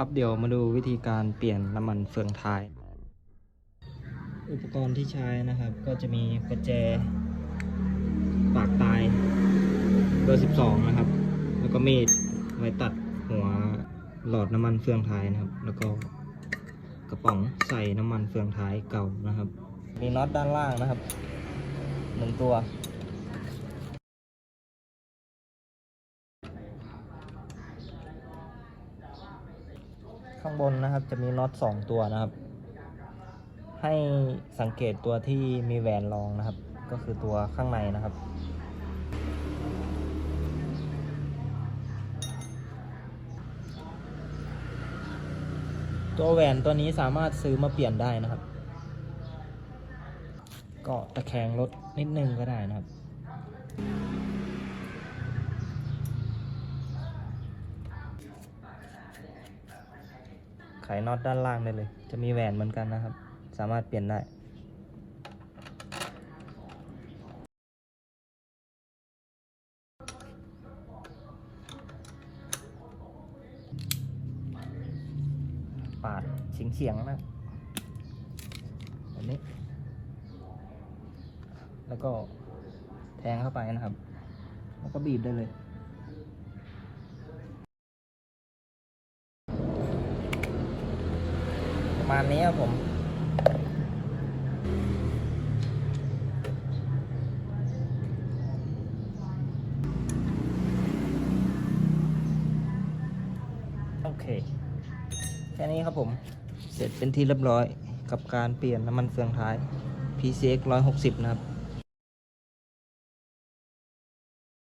ครับเดี๋ยวมาดูวิธีการเปลี่ยนน้ำมันเฟืองท้าย อุปกรณ์ที่ใช้นะครับ ก็จะมีประแจ ปากตายเบอร์ 12 นะครับ แล้วก็มีดไว้ตัดหัวหลอดน้ำมันเฟืองท้ายนะครับ แล้วก็กระป๋องใส่น้ำมันเฟืองท้ายเก่านะครับ มีน็อตด้านล่างนะครับหนึ่งตัว ข้างบนนะครับจะมีน็อตสองตัวนะครับ ให้สังเกตตัวที่มีแหวนรองนะครับ ก็คือตัวข้างในนะครับตัวแหวนตัวนี้สามารถซื้อมาเปลี่ยนได้นะครับ ก็ตะแคงรถนิดนึงก็ได้นะครับ ไขน็อตด้านล่างได้เลย จะมีแหวนเหมือนกันนะครับ สามารถเปลี่ยนได้ปาดเฉียงเฉียงนะแบบนี้ แล้วก็แทงเข้าไปนะครับ แล้วก็บีบได้เลย ประมาณนี้ครับผมโอเคแค่นี้ครับผม เสร็จเป็นที่เรียบร้อยกับการเปลี่ยนน้ำมันเฟืองท้าย PCX 160 นะครับ